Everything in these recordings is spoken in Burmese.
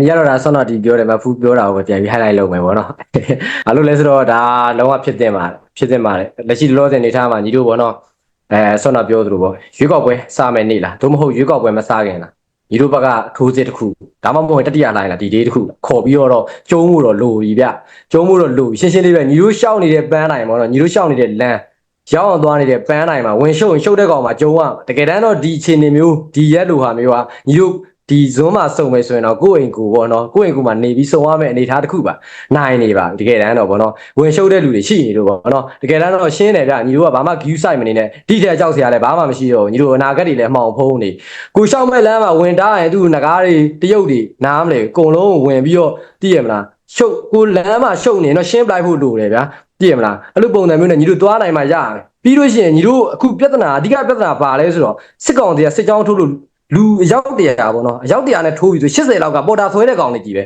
ညီကတော့ဒါဆောင်းတော့ဒီပြောတယ်မဖူးပြောတာကိုပဲပြန်ပြီး highlight လုပ်မယ်ပေါ့နော်။ဘာလို့လဲဆိုတော့ဒါလုံးဝဖြစ်တင်ပါတယ်ဖြစ်တင်ပါတယ်လက်ရှိလောလောဆယ်နေထားမှာညီတို့ပေါ့နော်အဲဆောင်းတော့ပြောသလိုပေါ့ရွေးကောက်ပွဲစမယ်နေလားသို့မဟုတ်ရွေးကောက်ပွဲမစခင်လားညီတို့ဘက်ကထိုးစစ်တစ်ခုဒါမှမဟုတ်တတိယလိုင်းလားဒီဒေးတစ်ခုခေါ်ပြီးတော့ကျုံးမှုတော့လိုပြီဗျကျုံးမှုတော့လိုပြီရှင်းရှင်းလေးပဲညီတို့ရှောက်နေတဲ့ပန်းတိုင်းပေါ့နော်ညီတို့ရှောက်နေတဲ့လမ်းရောက်အောင်သွားနေတဲ့ပန်းတိုင်းမှာဝင်ရှုပ်ရင်ရှုပ်တဲ့ကောင်မှာကျုံးရတကယ်တမ်းတော့ဒီအခြေအနေမျိုးဒီရက်လိုဟာမျိုးဟာညီတို့ ဒီဇွန်းမှာစုံမယ်ဆိုရင်တော့ကိုယ့်အိမ်ကိုပေါ့နော်ကိုယ့်အိမ်ကိုမှနေပြီးစုံရမယ့်အနေအထားတစ်ခုပါနိုင်နေပါတကယ်တမ်းတော့ပေါ့နော်ဝင်ရှုပ်တဲ့လူတွေရှိနေလို့ပေါ့နော်တကယ်တမ်းတော့ရှင်းတယ်ဗျညီတို့ကဘာမှ view site မနေနဲ့ဒီထက်ကြောက်စရာလည်းဘာမှမရှိတော့ဘူးညီတို့အနာဂတ်တွေလည်းမှောင်ဖုံးနေကိုရှောက်မဲ့လမ်းမှာဝင်တားရင်သူ့ငကားတွေတရုတ်တွေနားမလဲအကုန်လုံးဝင်ပြီးတော့သိရမလားရှုပ်ကိုလမ်းမှာရှုပ်နေတော့ရှင်းပလိုက်ဖို့လိုတယ်ဗျာသိရမလားအဲ့လိုပုံစံမျိုးနဲ့ညီတို့သွားနိုင်မှရတယ်ပြီးလို့ရှိရင်ညီတို့အခုပြဿနာအဓိကပြဿနာပါလဲဆိုတော့စစ်ကောင်စီကစစ်ကြောင်းထုတ်လို့ လူအယောက်တရာပေါ့နော်အယောက်တရာနဲ့ထိုးပြီးဆို80လောက်ကပေါ်တာဆွဲတဲ့ကောင်တွေကြီးပဲ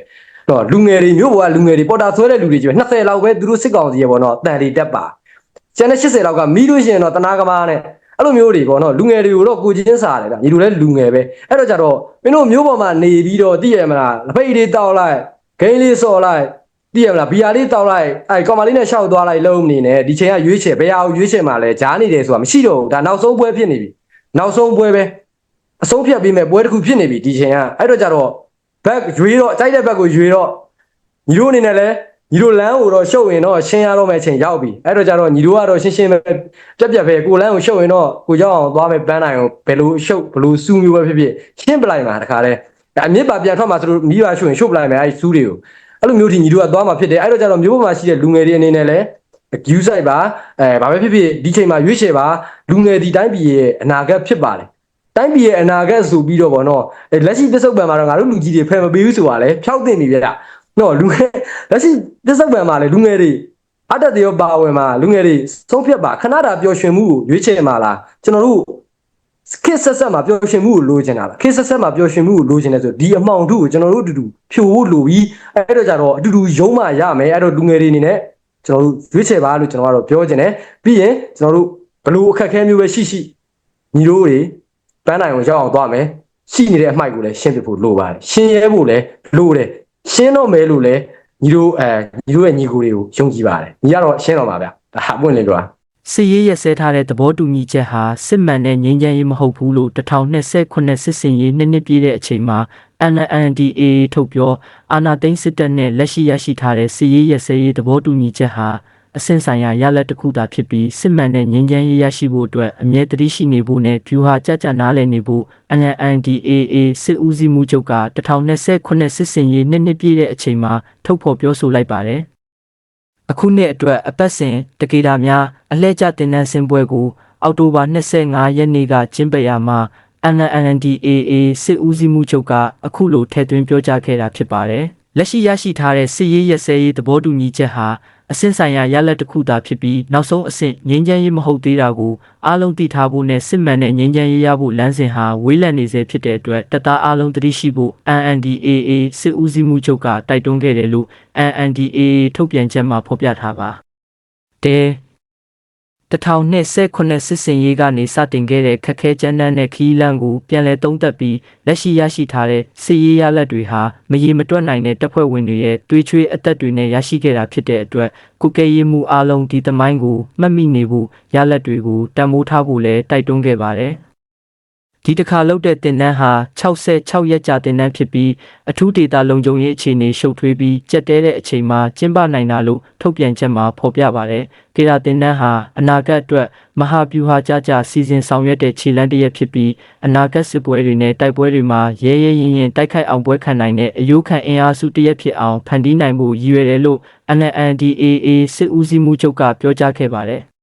တော့လူငယ်တွေမျိုးပေါ်ကလူငယ်တွေပေါ်တာဆွဲတဲ့လူတွေကြီးပဲ20လောက်ပဲသူတို့စစ်ကောင်စီရဲ့ပေါ့နော်တန်တွေတက်ပါကျန်တဲ့80လောက်ကမီးလို့ရှိရင်တော့တနာကမားနဲ့အဲ့လိုမျိုးတွေပေါ့နော်လူငယ်တွေကိုတော့ကိုချင်းစားတယ်ဗျညီတို့လည်းလူငယ်ပဲအဲ့တော့ကြတော့မင်းတို့မျိုးပေါ်မှာနေပြီးတော့သိရမလားလက်ပိတ်လေးတောက်လိုက်ဂိမ်းလေးစော်လိုက်သိရမလားဘီယာလေးတောက်လိုက်အဲ့ကောင်မလေးနဲ့ရှောက်သွားလိုက်လုံးမနေနဲ့ဒီချိန်ကရွေးချယ်ဘယ်ဟာကိုရွေးချယ်မှာလဲဂျားနေတယ်ဆိုတာမရှိတော့ဘူးဒါနောက်ဆုံးပွဲဖြစ်နေပြီနောက်ဆုံးပွဲပဲ အဆုံးဖြတ်ပြီးမဲ့ပွဲတစ်ခုဖြစ်နေပြီဒီချိန်ကအဲ့တော့ကြတော့ဘက်ရွေးတော့ကြိုက်တဲ့ဘက်ကိုရွေးတော့ညီတို့အနေနဲ့လဲညီတို့လမ်းကိုတော့ရှုပ်ရင်တော့ရှင်းရတော့မယ့်အချိန်ရောက်ပြီအဲ့တော့ကြတော့ညီတို့ကတော့ရှင်းရှင်းပဲပြက်ပြက်ပဲကိုလမ်းကိုရှုပ်ရင်တော့ကိုရောက်အောင်သွားမယ်ပန်းနိုင်အောင်ဘယ်လိုရှုပ်ဘယ်လိုစူးမျိုးပဲဖြစ်ဖြစ်ရှင်းပလိုက်မှာတခါလဲဒါအမြင့်ပါပြန်ထွက်မှာဆိုလို့မိဘရှုပ်ရင်ရှုပ်ပလိုက်မယ်အဲ့ဒီစူးတွေကိုအဲ့လိုမျိုးဒီညီတို့ကသွားမှာဖြစ်တယ်အဲ့တော့ကြတော့မျိုးပေါ်မှာရှိတဲ့လူငယ်တွေအနေနဲ့လဲ view site ပါအဲဘာပဲဖြစ်ဖြစ်ဒီချိန်မှာရွေးချယ်ပါလူငယ်ဒီတိုင်းပြည်ရဲ့အနာဂတ်ဖြစ်ပါတယ် တိုင်းပြည်ရဲ့အနာဂတ်ဆိုပြီးတော့ဗောနော်အဲလက်ရှိပစ္စုပန်မှာတော့ငါတို့လူကြီးတွေဖယ်မပေးဘူးဆိုတာလဲဖြောက်တင်နေပြကြနော်လူငယ်လက်ရှိပစ္စုပန်မှာလဲလူငယ်တွေအတ္တတရောပါဝင်မှာလူငယ်တွေဆုံးဖြတ်ပါခဏတာပျော်ရွှင်မှုကိုရွေးချယ်မှာလားကျွန်တော်တို့ခစ်ဆက်ဆက်မှာပျော်ရွှင်မှုကိုလိုချင်တာလားခစ်ဆက်ဆက်မှာပျော်ရွှင်မှုကိုလိုချင်တယ်ဆိုဒီအမှောင်ထုကိုကျွန်တော်တို့အတူတူဖြိုဖို့လိုပြီးအဲ့တော့ကြတော့အတူတူယုံမှရမယ်အဲ့တော့လူငယ်တွေအနေနဲ့ကျွန်တော်တို့ရွေးချယ်ပါလို့ကျွန်တော်ကတော့ပြောချင်တယ်ပြီးရင်ကျွန်တော်တို့ဘလို့အခက်အခဲမျိုးပဲရှိရှိညီတို့တွေ ပန်းနိုင်ကိုရောက်အောင်သွားမယ်ရှိနေတဲ့အမိုက်ကိုလည်းရှင်းပြဖို့လိုပါတယ်ရှင်းရဲဖို့လည်းလိုတယ်ရှင်းတော့မယ်လို့လည်းညီတို့အဲညီတို့ရဲ့ညီကိုတွေကိုယုံကြည်ပါတယ်ညီကတော့ရှင်းတော့ပါဗျာဒါဟာပွင့်လေကွာစစ်ရေးရက်စဲထားတဲ့သဘောတူညီချက်ဟာစစ်မှန်တဲ့ငြိမ်းချမ်းရေးမဟုတ်ဘူးလို့1029စစ်စင်ရေးနှစ်နှစ်ပြည့်တဲ့အချိန်မှာ NNDA ထုတ်ပြောအာဏာသိမ်းစစ်တပ်နဲ့လက်ရှိရရှိထားတဲ့စစ်ရေးရက်စဲရေးသဘောတူညီချက်ဟာ အဆင့်ဆိုင်ရာရလဒ်တစ်ခုသာဖြစ်ပြီးစစ်မှန်တဲ့ငြိမ်းချမ်းရေးရရှိဖို့အတွက်အမြဲတမ်းရှိနေဖို့နဲ့ဖြူဟာကြကြနားလည်နေဖို့ NNDAA စစ်ဦးစီးမှုချုပ်က1029စစ်စင်ရေးနှစ်နှစ်ပြည့်တဲ့အချိန်မှာထုတ်ဖော်ပြောဆိုလိုက်ပါတယ်အခုနှစ်အတွက်အပတ်စဉ်တကေတာများအလှည့်ကျတင်နန်းစင်ပွဲကိုအောက်တိုဘာ25ရက်နေ့ကကျင်းပရာမှာ NNDAA စစ်ဦးစီးမှုချုပ်ကအခုလိုထည့်သွင်းပြောကြားခဲ့တာဖြစ်ပါတယ်။လက်ရှိရရှိထားတဲ့စစ်ရေးရက်စဲရေးသဘောတူညီချက်ဟာ အဆင့်ဆိုင်ရာရလဒ်တစ်ခုသာဖြစ်ပြီးနောက်ဆုံးအဆင့်ငြိမ်းချမ်းရေးမဟုတ်သေးတာကိုအားလုံးသိထားဖို့နဲ့စစ်မှန်တဲ့ငြိမ်းချမ်းရေးရဖို့လမ်းစဉ်ဟာဝေးလံနေစေဖြစ်တဲ့အတွက်တပ်သားအားလုံးသတိရှိဖို့ NNDAA စစ်ဦးစီးမှုချုပ်ကတိုက်တွန်းခဲ့တယ်လို့ NNDAA ထုတ်ပြန်ချက်မှာဖော်ပြထားပါတဲ 1029စစ်စင်ရေးကနေစတင်ခဲ့တဲ့ခက်ခဲကြမ်းတမ်းတဲ့ခီးလန်းကိုပြန်လည်သုံးသပ်ပြီးလက်ရှိရရှိထားတဲ့စစ်ရေးရလဒ်တွေဟာမရေမတွက်နိုင်တဲ့တပ်ဖွဲ့ဝင်တွေရဲ့တွေးချွေးအသက်တွေနဲ့ရရှိခဲ့တာဖြစ်တဲ့အတွက်ကုကဲရေးမှုအလုံးဒီသမိုင်းကိုမှတ်မိနေဖို့ရလဒ်တွေကိုတန်မိုးထားဖို့လည်းတိုက်တွန်းခဲ့ပါတယ် ဒီတစ်ခါလုပ်တဲ့တင်နန်းဟာ66ရက်ကြာတင်နန်းဖြစ်ပြီးအထူးဒေတာလုံခြုံရေးအခြေအနေရှုပ်ထွေးပြီးကြက်တဲတဲ့အချိန်မှာကျင်းပနိုင်တာလို့ထုတ်ပြန်ချက်မှာဖော်ပြပါတယ်။ကေရာတင်နန်းဟာအနာဂတ်အတွက်မဟာဗျူဟာကြကြစီစဉ်ဆောင်ရွက်တဲ့ခြေလှမ်းတစ်ရပ်ဖြစ်ပြီးအနာဂတ်စစ်ပွဲတွေနဲ့တိုက်ပွဲတွေမှာရဲရဲရင်ရင်တိုက်ခိုက်အောင်ပွဲခံနိုင်တဲ့အယိုးခံအင်အားစုတစ်ရပ်ဖြစ်အောင်ဖန်တီးနိုင်မှုရည်ရွယ်တယ်လို့ NNDAA စစ်ဦးစီးမှုချုပ်ကပြောကြားခဲ့ပါတယ်။